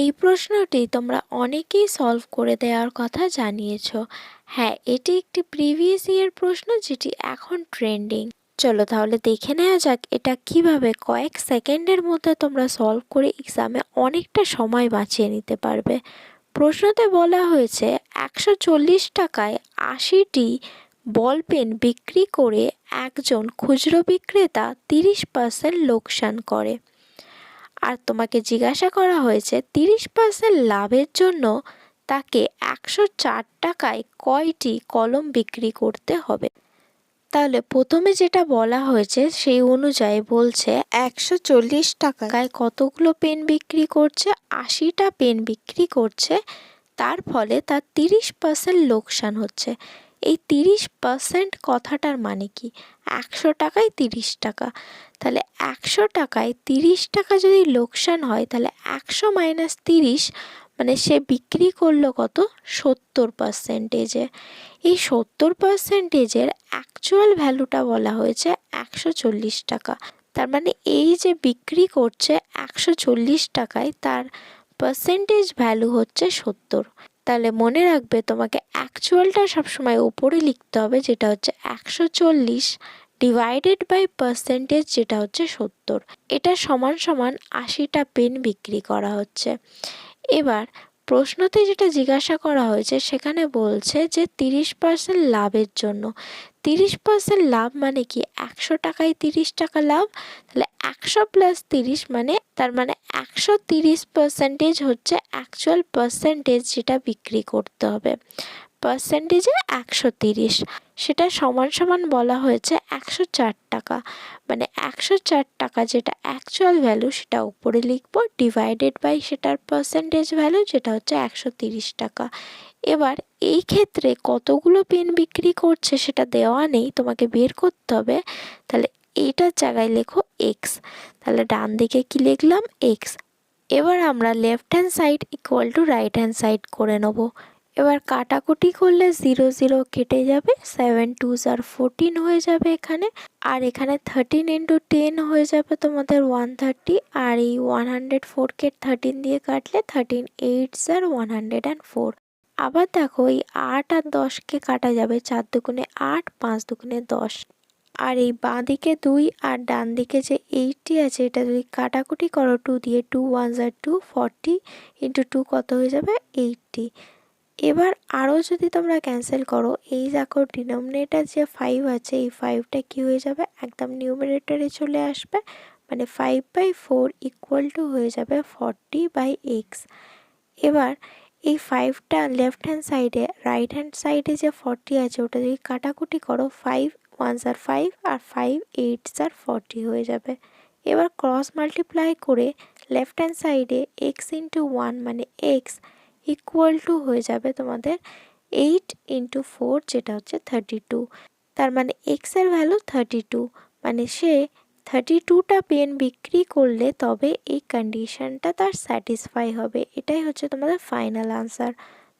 এই প্রশ্নটি তোমরা অনেকেই সলভ করে দেওয়ার কথা জানিয়েছ। হ্যাঁ এটি একটি প্রিভিয়াস ইয়ার প্রশ্ন যেটি এখন ট্রেন্ডিং চলো তাহলে দেখে নেওয়া যাক এটা কীভাবে কয়েক সেকেন্ডের মধ্যে তোমরা সলভ করে এক্সামে অনেকটা সময় বাঁচিয়ে নিতে পারবে। প্রশ্নতে বলা হয়েছে, একশো চল্লিশ টাকায় আশিটি বল পেন বিক্রি করে একজন খুচরো বিক্রেতা তিরিশ পার্সেন্ট লোকসান করে। আর তোমাকে জিজ্ঞাসা করা হয়েছে, তিরিশ পার্সেন্ট লাভের জন্য তাকে একশো চার টাকায় কয়টি কলম বিক্রি করতে হবে? তাহলে প্রথমে যেটা বলা হয়েছে সেই অনুযায়ী বলছে একশো চল্লিশ টাকায় কতগুলো পেন বিক্রি করছে, আশিটা পেন বিক্রি করছে, তার ফলে তার তিরিশ পার্সেন্ট লোকসান হচ্ছে। এই তিরিশ পার্সেন্ট কথাটার মানে কি? একশো টাকায় তিরিশ টাকা। তাহলে একশো টাকায় তিরিশ টাকা যদি লোকসান হয়, তাহলে একশো মাইনাস তিরিশ মানে সে বিক্রি করল কত? সত্তর পার্সেন্টেজে এই সত্তর পার্সেন্টেজের অ্যাকচুয়াল ভ্যালুটা বলা হয়েছে একশো চল্লিশ টাকা। তার মানে এই যে বিক্রি করছে একশো চল্লিশ টাকায়, তার পার্সেন্টেজ ভ্যালু হচ্ছে সত্তর। তাহলে মনে রাখবে তোমাকে অ্যাকচুয়ালটা সবসময় ওপরে লিখতে হবে যেটা হচ্ছে একশো চল্লিশ ডিভাইডেড বাই পার্সেন্টেজ যেটা হচ্ছে সত্তর। এটা সমান সমান আশিটা পেন বিক্রি করা হচ্ছে। এবার প্রশ্নতে যেটা জিজ্ঞাসা করা হয়েছে সেখানে বলছে যে তিরিশ পার্সেন্ট লাভের জন্য। তিরিশ পার্সেন্ট লাভ মানে কি? একশো টাকায় তিরিশ টাকা লাভ? তাহলে একশো প্লাস তিরিশ মানে তার মানে একশো তিরিশ পার্সেন্টেজ হচ্ছে অ্যাকচুয়াল পার্সেন্টেজ যেটা বিক্রি করতে হবে। পার্সেন্টেজে একশো তিরিশ। সেটা সমান সমান বলা হয়েছে একশো চার টাকা। মানে একশো চার টাকা যেটা অ্যাকচুয়াল ভ্যালু সেটা উপরে লিখব ডিভাইডেড বাই সেটার পার্সেন্টেজ ভ্যালু যেটা হচ্ছে একশো তিরিশ টাকা। এবার এই ক্ষেত্রে কতগুলো পেন বিক্রি করছে সেটা দেওয়া নেই, তোমাকে বের করতে হবে। তাহলে এইটার জায়গায় লেখো এক্স তাহলে ডান দিকে কি লিখলাম? এক্স এবার আমরা left hand side equal to right hand side করে নেব। এবার কাটাকুটি করলে জিরো জিরো কেটে যাবে সেভেন টু আর ফোরটিন হয়ে যাবে এখানে। আর এখানে থার্টিন ইন্টু টেন হয়ে যাবে তোমাদের ওয়ান থার্টি আর এই ওয়ান হান্ড্রেড ফোরকে থার্টিন দিয়ে কাটলে থার্টিন এইট আর ওয়ান হান্ড্রেড অ্যান্ড ফোর আবার দেখো এই আট আর দশকে কাটা যাবে, চার দুগুণে আট, পাঁচ দুগুণে দশ। আর এই বাঁ দিকে দুই আর ডান দিকে যে এইটটি আছে, এটা যদি কাটাকুটি করো টু দিয়ে টু ওয়ান জার টু ফর্টি ইন্টু টু কত হয়ে যাবে? এইটটি এবার আরও যদি তোমরা ক্যান্সেল করো, এই দেখো ডিনোমিনেটার যে ফাইভ আছে, এই ফাইভটা কী হয়ে যাবে? একদম নিউমিনেটারে চলে আসবে মানে five by four equal to হয়ে যাবে ফর্টি বাই এক্স এবার এই ফাইভটা লেফট হ্যান্ড সাইডে রাইট হ্যান্ড সাইডে যে ফর্টি আছে, ওটা যদি কাটাকুটি করো ফাইভ ওয়ান আর ফাইভ আর ফাইভ এইট আর ফর্টি হয়ে যাবে। এবার ক্রস মাল্টিপ্লাই করে লেফট হ্যান্ড সাইডে এক্স ইন্টু ওয়ান মানে এক্স ইকুয়াল টু হয়ে যাবে তোমাদের এইট ইন্টু ফোর যেটা হচ্ছে থার্টি টু তার মানে এক্সের ভ্যালু থার্টি টু মানে সে থার্টি টুটা পেন বিক্রি করলে তবে এই কন্ডিশনটা তার স্যাটিসফাই হবে। এটাই হচ্ছে তোমাদের ফাইনাল আনসার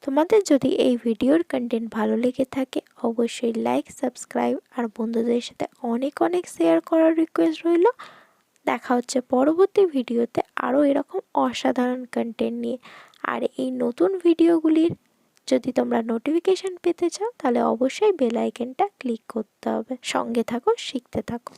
তোমাদের যদি এই ভিডিওর কন্টেন্ট ভালো লেগে থাকে, অবশ্যই লাইক সাবস্ক্রাইব আর বন্ধুদের সাথে অনেক অনেক শেয়ার করার রিকোয়েস্ট রইল। দেখা হচ্ছে পরবর্তী ভিডিওতে আরও এরকম অসাধারণ কন্টেন্ট নিয়ে। আর এই নতুন ভিডিওগুলির যদি তোমরা নোটিফিকেশান পেতে চাও, তাহলে অবশ্যই বেল আইকনটা ক্লিক করতে হবে। সঙ্গে থাকো, শিখতে থাকো।